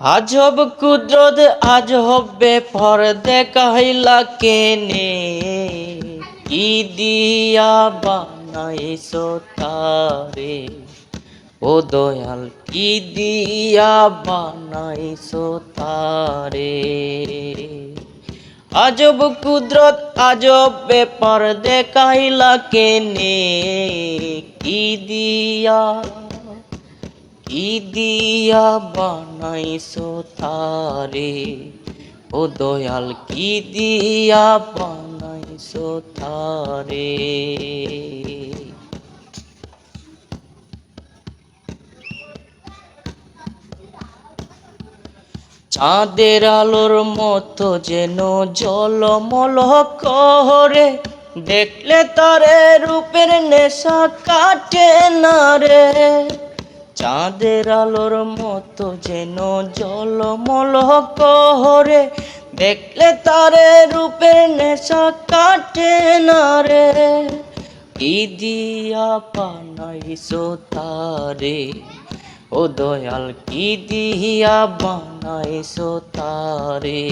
আজব কুদরত, আজ হবে পর দেখাইলা কেনে? কি দিয়া বানাইছো তারে? ও দয়াল, কি দিয়া বানাইছো তারে? আজব কুদরত আজব ব্যাপার দেখাইলা কেনে? কি দিয়া কি দিয়া বানাইছো তারে, ও দয়াল কি দিয়া বানাইছো তারে। চাঁদের আলোর মতো যেন জলমল করে দেখলে তারে রূপের নেশা কাটে না রে। চাঁদের আলোর মতো যেন জলমল করে দেখলে তারে রূপের নেশা কাটে না রে। কি দিয়া তারে? ও দয়াল, কি দিয়া বানাইছো তারে?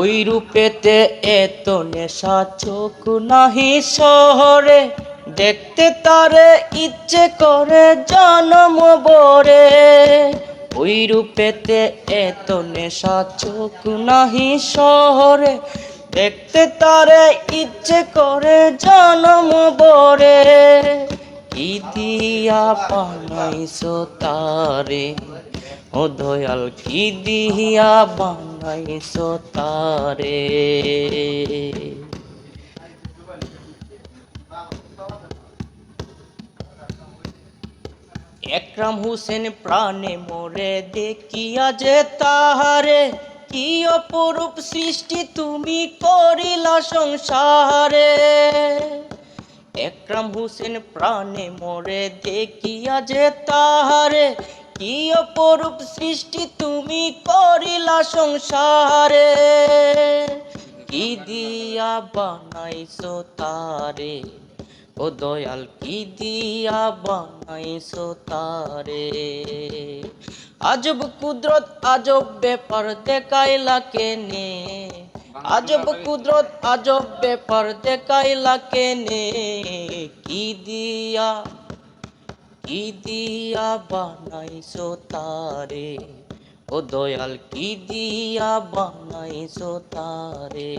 ওই রূপেতে এত নেশা চোখ নাহি শহরে, দেখতে তারে ইচ্ছে করে জনম বরে ওই রূপেতে এত নেশা চোখ নাহি শহরে, দেখতে তারে ইচ্ছে করে জনম বরে কি দিয়া তারে, ও দয়াল, কি দিয়া বানাইছো তারে। একরাম হুসেন প্রাণে মোরে দেখিয়া যে তাহারে, কি অপরূপ সৃষ্টি তুমি করিলা সংসারে। একরাম হুসেন প্রাণে মোরে দেখিয়া যে তাহারে কি অপরূপ সৃষ্টি তুমি করিলা সংসারে? কি দিয়া বানাইছো তারে? ও দয়াল, কি দিয়া বানাইছো তারে? আজব কুদরত, আজব ব্যাপার দেখাইলা কেনে? আজব কুদরত, আজব ব্যাপার দেখাইলা কেনে? কি দিয়া কি দিয়া বানাইছো তারে। ও দয়াল কি দিয়া বানাইছো তারে।